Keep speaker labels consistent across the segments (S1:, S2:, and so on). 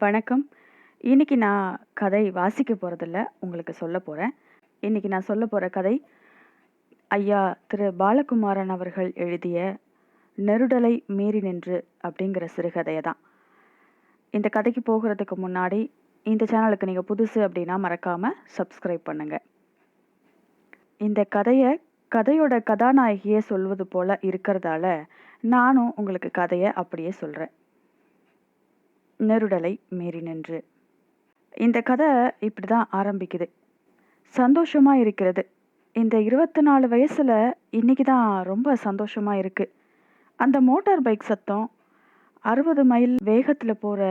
S1: வணக்கம். இன்னைக்கு நான் கதை வாசிக்க போகிறதில்ல உங்களுக்கு சொல்லப் போகிறேன் இன்னைக்கு நான் சொல்ல போகிற கதை, ஐயா திரு பாலகுமாரன் அவர்கள் எழுதிய "நெருடலை மீறி நின்று" அப்படிங்கிற சிறுகதையை தான். இந்த கதைக்கு போகிறதுக்கு முன்னாடி, இந்த சேனலுக்கு நீங்கள் புதுசு அப்படின்னா மறக்காமல் சப்ஸ்கிரைப் பண்ணுங்கள் இந்த கதையை கதையோட கதாநாயகியே சொல்வது போல் இருக்கிறதால, நானும் உங்களுக்கு கதையை அப்படியே சொல்கிறேன் நெருடலை மீறி நின்று. இந்த கதை இப்படி தான் ஆரம்பிக்குது. சந்தோஷமாக இருக்கிறது. இந்த இருபத்தி நாலு வயசில் இன்றைக்கி தான் ரொம்ப சந்தோஷமாக இருக்குது அந்த மோட்டார் பைக் சத்தம், 60 மைல் வேகத்தில் போகிற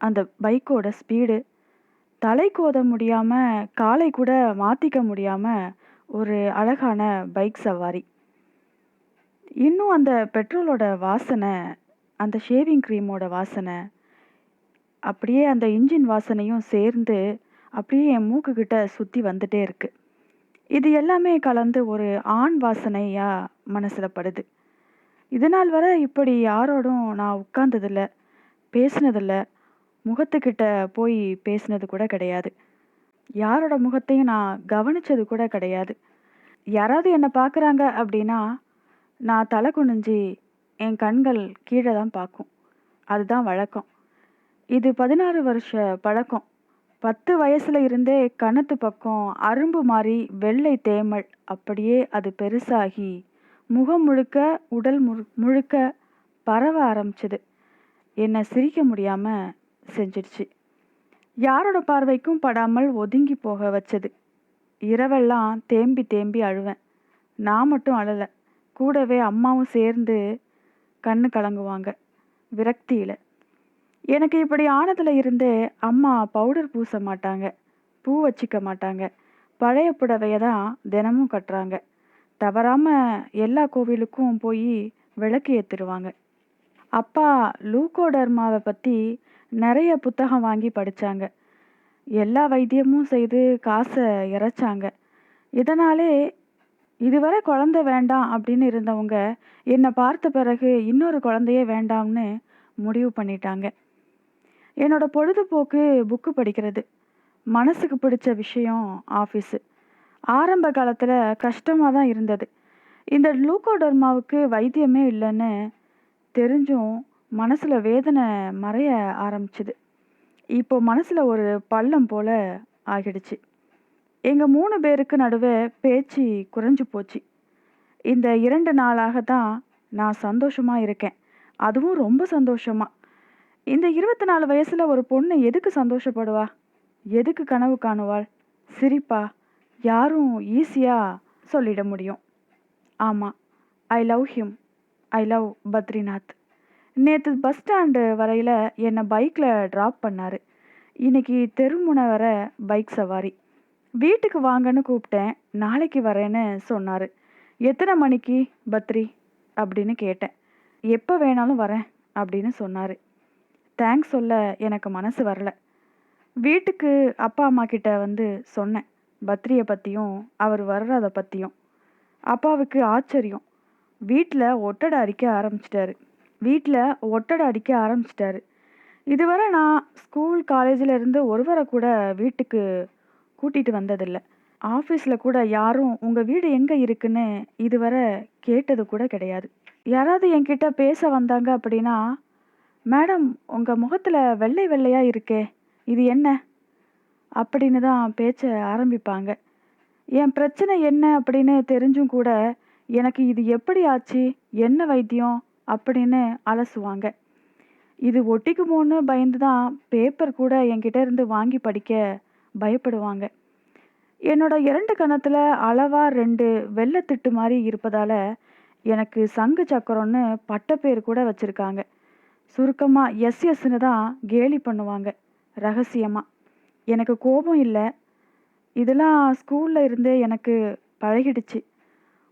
S1: அந்த பைக்கோட ஸ்பீடு, தலை கோத முடியாமல் காலை கூட மாற்றிக்க முடியாமல் ஒரு அழகான பைக் சவாரி. இன்னும் அந்த பெட்ரோலோட வாசனை, அந்த ஷேவிங் க்ரீமோட வாசனை, அப்படியே அந்த இன்ஜின் வாசனையும் சேர்ந்து, அப்படியே என் மூக்குக்கிட்ட சுற்றி வந்துட்டே இருக்கு. இது எல்லாமே கலந்து ஒரு ஆண் வாசனையாக மனசில் படுது. இதனால் வர இப்படி யாரோடும் நான் உட்கார்ந்ததில்ல, பேசினதில்ல, முகத்துக்கிட்ட போய் பேசினது கூட கிடையாது. யாரோட முகத்தையும் நான் கவனிச்சது கூட கிடையாது. யாராவது என்னை பார்க்குறாங்க அப்படின்னா, நான் தலை குனிஞ்சு, என் கண்கள் கீழே தான் பார்க்கும். அதுதான் வழக்கம். இது 16 வருஷ பழக்கம். 10 வயசுல இருந்தே கணத்து பக்கம் அரும்பு மாதிரி வெள்ளை தேமல் அப்படியே அது பெருசாகி, முகம் முழுக்க, உடல் முழு முழுக்க பரவ ஆரம்பிச்சது. என்னை சிரிக்க முடியாம செஞ்சிடுச்சு. யாரோட பார்வைக்கும் படாமல் ஒதுங்கி போக வச்சது. இரவெல்லாம் தேம்பி தேம்பி அழுவேன். நான் மட்டும் அழலை கூடவே அம்மாவும் சேர்ந்து கண்ணு கலங்குவாங்க. விரக்தியில் எனக்கு இப்படி ஆனதில் இருந்தே அம்மா பவுடர் பூச மாட்டாங்க. பூ வச்சுக்க மாட்டாங்க. பழைய புடவைய தான் தினமும் கட்டுறாங்க. தவறாமல் எல்லா கோவிலுக்கும் போய் விளக்கு ஏற்றுடுவாங்க அப்பா லூகோடர்மாவை பற்றி நிறைய புத்தகம் வாங்கி படித்தாங்க எல்லா வைத்தியமும் செய்து காசை இறைச்சாங்க. இதனாலே இதுவரை குழந்தை வேண்டாம் அப்படின்னு இருந்தவங்க, என்னை பார்த்த பிறகு இன்னொரு குழந்தையே வேண்டாம்னு முடிவு பண்ணிட்டாங்க. என்னோட பொழுதுபோக்கு புக்கு படிக்கிறது. மனசுக்கு பிடிச்ச விஷயம் ஆஃபீஸு. ஆரம்ப காலத்தில் கஷ்டமாக தான் இருந்தது. இந்த லூகோடர்மாவுக்கு வைத்தியமே இல்லைன்னு தெரிஞ்சும் மனசில் வேதனை மறைய ஆரம்பிச்சுது. இப்போ மனசில் ஒரு பள்ளம் போல ஆகிடுச்சு. எங்கள் மூணு பேருக்கு நடுவே பேச்சு குறைஞ்சு போச்சு. இந்த இரண்டு நாளாக தான் நான் சந்தோஷமாக இருக்கேன். அதுவும் ரொம்ப சந்தோஷமாக இந்த 24 வயசுல ஒரு பொண்ணு எதுக்கு சந்தோஷப்படுவா? எதுக்கு கனவு காணுவாள்? சிரிப்பா? யாரும் ஈஸியா சொல்லிட முடியும். ஆமா. I love him. I love Badrinath. நேற்று பஸ் ஸ்டாண்டு வரையில் என்னை பைக்கில் ட்ராப் பண்ணார் இன்னைக்கு தெருமுனை வர பைக் சவாரி. வீட்டுக்கு வாங்கன்னு கூப்பிட்டேன். நாளைக்கு வரேன்னு சொன்னார் எத்தனை மணிக்கு பத்ரி? அப்படின்னு கேட்டேன். எப்போ வேணாலும் வரேன் அப்படின்னு சொன்னார் தேங்க்ஸ் சொல்ல எனக்கு மனசு வரல. வீட்டுக்கு அப்பா அம்மா கிட்ட வந்து சொன்னேன். பத்ரியை பற்றியும் அவர் வர்றத பற்றியும் அப்பாவுக்கு ஆச்சரியம். வீட்டில் ஒட்டடை அடிக்க ஆரம்பிச்சிட்டாரு வீட்டில் ஒட்டடை அடிக்க ஆரம்பிச்சிட்டாரு இதுவரை நான் ஸ்கூல், காலேஜில் இருந்து ஒருவரை கூட வீட்டுக்கு கூட்டிகிட்டு வந்ததில்லை ஆஃபீஸில் கூட யாரும் உங்கள் வீடு எங்கே இருக்குன்னு இதுவரை கேட்டது கூட கிடையாது. யாராவது என்கிட்ட பேச வந்தாங்க அப்படின்னா, மேடம் உங்க முகத்துல வெள்ளை வெள்ளையா இருக்கே, இது என்ன? அப்படின்னு தான் பேச்ச ஆரம்பிப்பாங்க. என் பிரச்சனை என்ன அப்படின்னு தெரிஞ்சும் கூட, எனக்கு இது எப்படி ஆச்சு? என்ன வைத்தியம்? அப்படின்னு அலசுவாங்க. இது ஒட்டிக்குமோன்னு பயந்து தான் பேப்பர் கூட என்கிட்ட இருந்து வாங்கி படிக்க பயப்படுவாங்க. என்னோட இரண்டு கணத்தில் அளவா 2 வெள்ளை திட்டு மாரி இருப்பதால, எனக்கு சங்கு சக்கரம்னு பட்ட பேர் கூட வச்சிருக்காங்க. சுருக்கமா எஸ்.எஸ்ன்னு தான் கேலி பண்ணுவாங்க. ரகசியமாக எனக்கு கோபம் இல்லை இதெல்லாம் ஸ்கூலில் இருந்தே எனக்கு பழகிடுச்சு.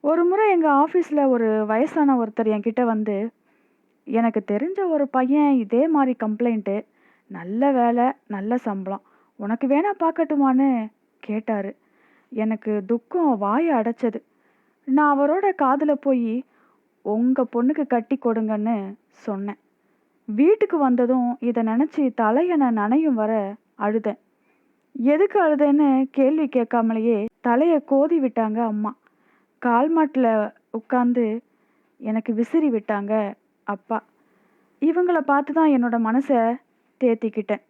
S1: ஒரு முறை எங்கள் ஆஃபீஸில் ஒரு வயசான ஒருத்தர் என்கிட்ட வந்து, எனக்கு தெரிஞ்ச ஒரு பையன் இதே மாதிரி கம்ப்ளைண்ட்டு. நல்ல வேலை, நல்ல சம்பளம். உனக்கு வேணா பார்க்கட்டுமான்னு கேட்டாரு. எனக்கு துக்கம் வாய அடைச்சது. நான் அவரோட காதில் போய் உங்கள் பொண்ணுக்கு கட்டி கொடுங்கன்னு சொன்னேன். வீட்டுக்கு வந்ததும் இதை நினச்சி தலையணை நனையும் வர அழுதேன். எதுக்கு அழுதேன்னு கேள்வி கேட்காமலேயே தலையை கோதி விட்டாங்க அம்மா. கால் மாட்டில் உட்காந்து எனக்கு விசிறி விட்டாங்க அப்பா. இவங்களை பார்த்து தான் என்னோட மனசை தேத்திக்கிட்டேன்.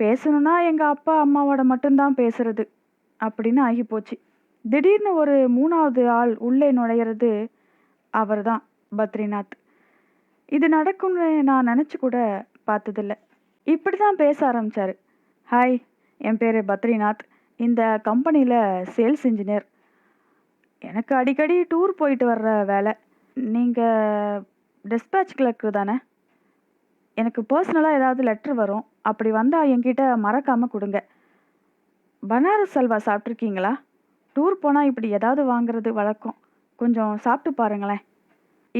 S1: பேசணும்னா எங்கள் அப்பா அம்மாவோட மட்டும்தான் பேசுறது அப்படின்னு ஆகிப்போச்சு. திடீர்னு ஒரு மூணாவது ஆள் உள்ளே நுழையிறது அவர் தான் பத்ரிநாத். இது நடக்கும்னு நான் நினச்சி கூட பார்த்ததில்ல. இப்படி தான் பேச ஆரம்பித்தார் ஹாய் என் பேர் பத்ரிநாத். இந்த கம்பெனியில் சேல்ஸ் இன்ஜினியர். எனக்கு அடிக்கடி டூர் போயிட்டு வர்ற வேலை. நீங்கள் டிஸ்பேச் கிளர்க்கு தானே? எனக்கு பர்சனலாக ஏதாவது லெட்ரு வரும். அப்படி வந்தால் என்கிட்ட மறக்காமல் கொடுங்க. பனாரஸ் அல்வா சாப்பிட்ருக்கீங்களா டூர் போனால் இப்படி ஏதாவது வாங்குறது வழக்கம். கொஞ்சம் சாப்பிட்டு பாருங்களேன்.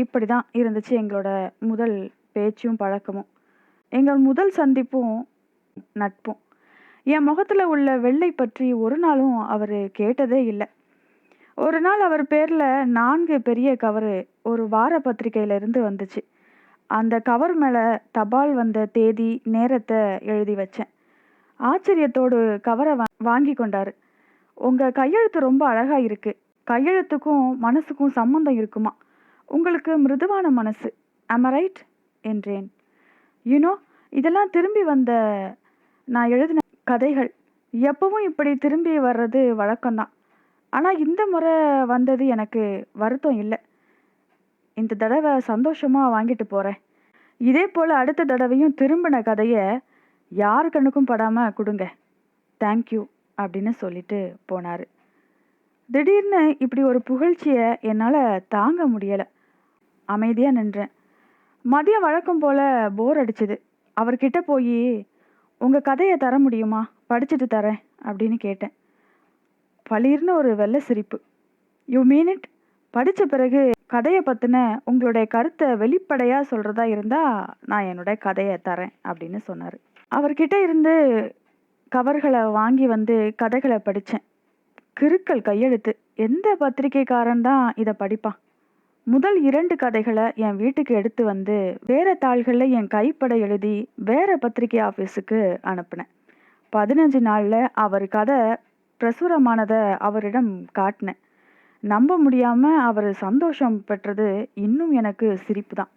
S1: இப்படி தான் இருந்துச்சு எங்களோட முதல் பேச்சும் பழக்கமும். எங்கள் முதல் சந்திப்பும் நட்பும். என் முகத்தில் உள்ள வெள்ளை பற்றி ஒரு நாளும் அவர் கேட்டதே இல்லை. ஒரு நாள் அவர் பேரில் நான்கு பெரிய கவரு ஒரு வார பத்திரிகையிலிருந்து வந்துச்சு. அந்த கவர் மேலே தபால் வந்த தேதி நேரத்தை எழுதி வச்சேன். ஆச்சரியத்தோடு கவரை வா வாங்கி கொண்டார். உங்கள் கையெழுத்து ரொம்ப அழகாக இருக்கு. கையெழுத்துக்கும் மனசுக்கும் சம்மந்தம் இருக்குமா? உங்களுக்கு மிருதுவான மனசு. அமரைட் ரைட் என்றேன். யூனோ இதெல்லாம் திரும்பி வந்த நான் எழுதின கதைகள் எப்பவும் இப்படி திரும்பி வர்றது வழக்கம்தான். ஆனால் இந்த முறை வந்தது எனக்கு வருத்தம் இல்லை. இந்த தடவை சந்தோஷமாக வாங்கிட்டு போகிறேன் இதே போல் அடுத்த தடவையும் திரும்பின கதையை யார் கண்ணுக்கும் படாமல் கொடுங்க. தேங்க்யூ அப்படின்னு சொல்லிட்டு போனார். திடீர்னு இப்படி ஒரு புகழ்ச்சியை என்னால் தாங்க முடியலை. அமைதியாக நின்றேன். மதியம் வழக்கம் போல் போர் அடிச்சுது. அவர்கிட்ட போய் உங்கள் கதையை தர முடியுமா? படிச்சுட்டு தரேன் அப்படின்னு கேட்டேன். பளிர்னு ஒரு வெள்ளை சிரிப்பு. யூ மீன் இட் படித்த பிறகு கதையை பற்றின உங்களுடைய கருத்தை வெளிப்படையாக சொல்கிறதா இருந்தால் நான் என்னுடைய கதையை தரேன் அப்படின்னு சொன்னார். அவர்கிட்ட இருந்து கவர்களை வாங்கி வந்து கதைகளை படித்தேன் கிறுக்கல் கையெழுத்து. எந்த பத்திரிக்கைக்காரன் தான் இதை படிப்பான்? முதல் இரண்டு கதைகளை என் வீட்டுக்கு எடுத்து வந்து வேற தாள்களில் என் கைப்பட எழுதி வேற பத்திரிக்கை ஆஃபீஸுக்கு அனுப்பினேன். பதினஞ்சு நாளில் அவர் கதை பிரசுரமானதை அவரிடம் காட்டினேன். நம்ப முடியாமல் அவர் சந்தோஷம் பெற்றது இன்னும் எனக்கு சிரிப்பு தான்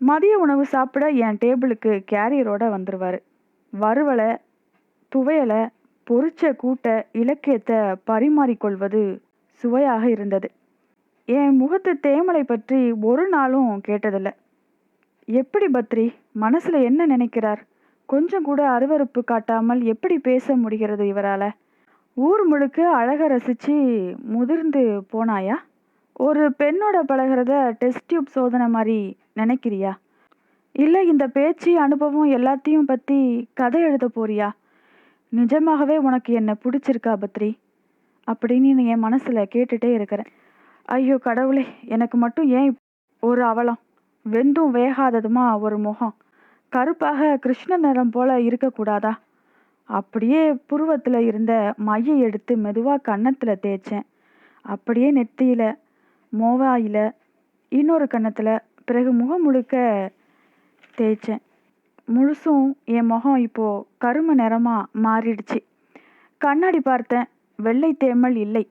S1: மதிய உணவு சாப்பிட என் டேபிளுக்கு கேரியரோட வந்துடுவார் வறுவலை துவையலை பொரிச்ச கூட்ட இலக்கியத்தை பரிமாறிக்கொள்வது சுவையாக இருந்தது. என் முகத்து தேமலை பற்றி ஒரு நாளும் கேட்டதில்லை. எப்படி பத்ரி மனசில் என்ன நினைக்கிறார்? கொஞ்சம் கூட அருவருப்பு காட்டாமல் எப்படி பேச முடிகிறது இவரால்? ஊர் முழுக்க அழக ரசித்து முதிர்ந்து போனாயா? ஒரு பெண்ணோட பழகிறத டெஸ்ட் டியூப் சோதனை மாதிரி நினைக்கிறியா? இல்லை இந்த பேச்சு அனுபவம் எல்லாத்தையும் பற்றி கதை எழுத போறியா? நிஜமாகவே உனக்கு என்ன பிடிச்சிருக்கா பத்ரி? அப்படின்னு என் மனசில் கேட்டுட்டே இருக்கிறேன். ஐயோ கடவுளே எனக்கு மட்டும் ஏன் ஒரு அவலம். வெந்தும் வேகாததுமா ஒரு முகம். கருப்பாக கிருஷ்ண நிறம் போல இருக்கக்கூடாதா? அப்படியே புருவத்தில் இருந்த மையை எடுத்து மெதுவாக கன்னத்தில் தேய்ச்சேன். அப்படியே நெத்தியில் மோவாயில் இன்னொரு கன்னத்தில் பிறகு முகம் முழுக்க தேய்ச்சேன். முழுசும் என் முகம் இப்போது கரும நிறமாக மாறிடுச்சு. கண்ணாடி பார்த்தேன் வெள்ளை தேமல் இல்லை.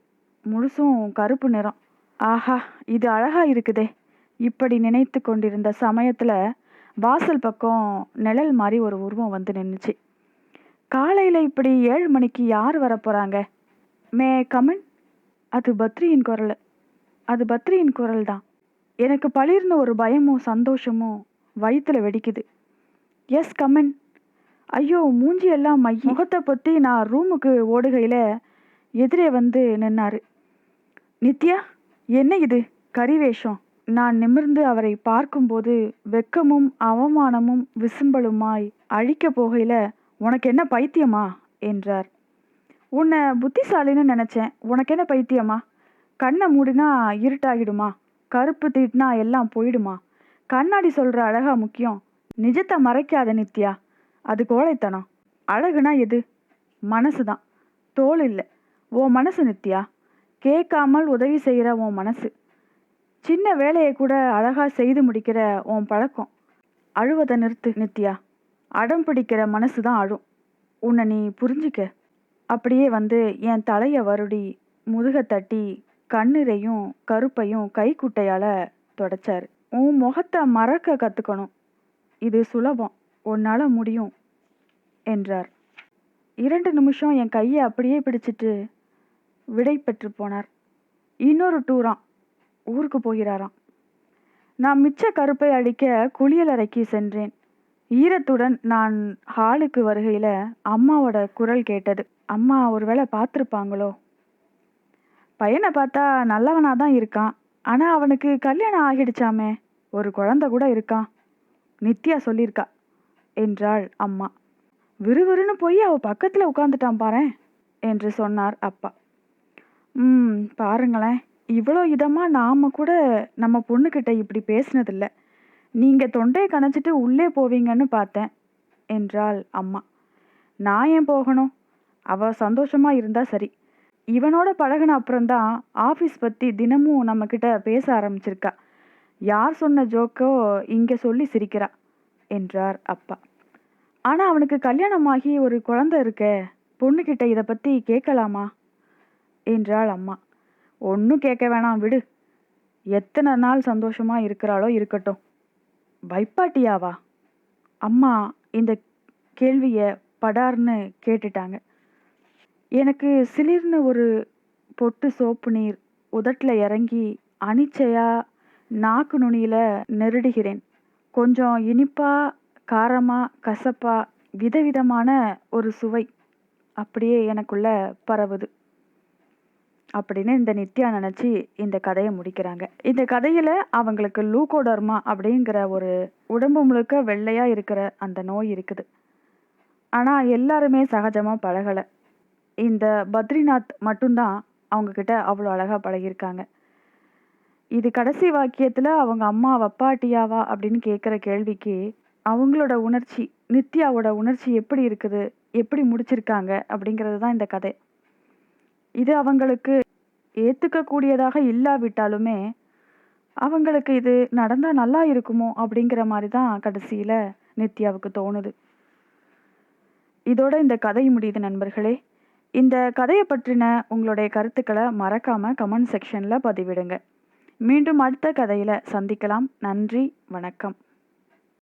S1: முழுசும் கருப்பு நிறம். ஆஹா இது அழகா இருக்குதே. இப்படி நினைத்து கொண்டிருந்த சமயத்துல வாசல் பக்கம் நிழல் மாதிரி ஒரு உருவம் வந்து நின்றுச்சு காலையில இப்படி ஏழு மணிக்கு யார் வரப்போறாங்க மே கமன்? அது பத்ரியின் குரல். அது பத்ரியின் குரல் தான். எனக்கு பளிர்னு ஒரு பயமும் சந்தோஷமும் வயிற்றில் வெடிக்குது. Yes come on. ஐயோ மூஞ்சி எல்லாம் மை முகத்தை பற்றி நான் ரூமுக்கு ஓடுகையில் எதிரே வந்து நின்னாரு. நித்யா? என்ன இது? கரிவேஷம் நான் நிமிர்ந்து அவரை பார்க்கும்போது வெக்கமும் அவமானமும் விசும்பலுமாய் அழிக்க போகையில உனக்கு என்ன பைத்தியமா? என்றார். உன்னை புத்திசாலின்னு நினைச்சேன். உனக்கு என்ன பைத்தியமா? கண்ணை மூடினா இருட்டாகிடுமா? கருப்பு தீட்டினா எல்லாம் போயிடுமா? கண்ணாடி சொல்ற அழகா முக்கியம். நிஜத்தை மறைக்காத நித்யா. அது கோழைத்தனம். அழகுனா எது? மனசு தான் தோல் இல்லை. ஓ மனசு நித்யா? கேட்காமல் உதவி செய்கிற உன் மனசு. சின்ன வேலையை கூட அழகாக செய்து முடிக்கிற உன் பழக்கம். அழுவதை நிறுத்து நித்யா. அடம் பிடிக்கிற மனசு தான் அழும். உன்னை நீ புரிஞ்சுக்க. அப்படியே வந்து என் தலையை வருடி முதுக தட்டி கண்ணீரையும் கருப்பையும் கைக்குட்டையால் தொடச்சார். உன் முகத்தை மறக்க கற்றுக்கணும் இது சுலபம். உன்னால் முடியும் என்றார். இரண்டு நிமிஷம் என் கையை அப்படியே பிடிச்சிட்டு விடை பெற்று போனார். இன்னொரு டூராம் ஊருக்கு போகிறாராம். நான் மிச்ச கருப்பை அடிக்க குளியலறைக்கு சென்றேன். ஈரத்துடன் நான் ஹாலுக்கு வருகையில் அம்மாவோட குரல் கேட்டது. அம்மா ஒருவேளை பார்த்துருப்பாங்களோ? பையனை பார்த்தா நல்லவனாக தான் இருக்கான். ஆனால் அவனுக்கு கல்யாணம் ஆகிடுச்சாமே. ஒரு குழந்தை கூட இருக்கான். நித்யா சொல்லியிருக்கா என்றாள் அம்மா. விறுவிறுன்னு போய் அவள் பக்கத்தில் உட்காந்துட்டான் பாரேன் என்று சொன்னார் அப்பா. ம் பாருங்களேன். இவ்வளோ இதமாக நாம் கூட நம்ம பொண்ணுக்கிட்ட இப்படி பேசினதில்ல. நீங்கள் தொண்டையை கணச்சிட்டு உள்ளே போவீங்கன்னு பார்த்தேன் என்றாள் அம்மா. நான் ஏன் போகணும்? அவ சந்தோஷமா இருந்தா சரி. இவனோட பழகுன அப்புறம்தான் ஆஃபீஸ் பற்றி தினமும் நம்மக்கிட்ட பேச ஆரம்பிச்சிருக்கா. யார் சொன்ன ஜோக்கோ இங்கே சொல்லி சிரிக்கிறா என்றார் அப்பா. ஆனால் அவனுக்கு கல்யாணமாகி ஒரு குழந்தை இருக்கே பொண்ணுக்கிட்ட இதை பற்றி கேட்கலாமா? என்றாள் அம்மா. ஒன்றும் கேட்க வேணாம் விடு. எத்தனை நாள் சந்தோஷமா இருக்கிறாளோ இருக்கட்டும். வைப்பாட்டியாவா? அம்மா இந்த கேள்வியை படார்னு கேட்டுட்டாங்க. எனக்கு சிலிர்னு ஒரு பொட்டு சோப்பு நீர் உதட்டில் இறங்கி அனிச்சையா நாக்கு நுனியில் நெருடுகிறேன். கொஞ்சம் இனிப்பா காரமா கசப்பா விதவிதமான ஒரு சுவை அப்படியே எனக்குள்ள பரவுது. அப்படின்னு இந்த நித்யா நினச்சி இந்த கதையை முடிக்கிறாங்க. இந்த கதையில் அவங்களுக்கு லூகோடர்மா அப்படிங்கிற ஒரு உடம்பு முழுக்க வெள்ளையாக இருக்கிற அந்த நோய் இருக்குது. ஆனால் எல்லாருமே சகஜமாக பழகலை. இந்த பத்ரிநாத் மட்டும்தான் அவங்கக்கிட்ட அவ்வளோ அழகாக பழகியிருக்காங்க. இது கடைசி வாக்கியத்தில் அவங்க அம்மா வப்பாட்டியாவா அப்படின்னு கேட்குற கேள்விக்கு அவங்களோட உணர்ச்சி நித்யாவோட உணர்ச்சி எப்படி இருக்குது எப்படி முடிச்சிருக்காங்க அப்படிங்கிறது தான் இந்த கதை. இது அவங்களுக்கு ஏற்றுக்கக்கூடியதாக இல்லாவிட்டாலுமே அவங்களுக்கு இது நடந்தால் நல்லா இருக்குமோ அப்படிங்கிற மாதிரி தான் கடைசியில் நித்யாவுக்கு தோணுது. இதோட இந்த கதை முடியுது நண்பர்களே. இந்த கதையை பற்றின உங்களுடைய கருத்துக்களை மறக்காமல் கமெண்ட் செக்ஷனில் பதிவிடுங்க. மீண்டும் அடுத்த கதையில் சந்திக்கலாம். நன்றி வணக்கம்.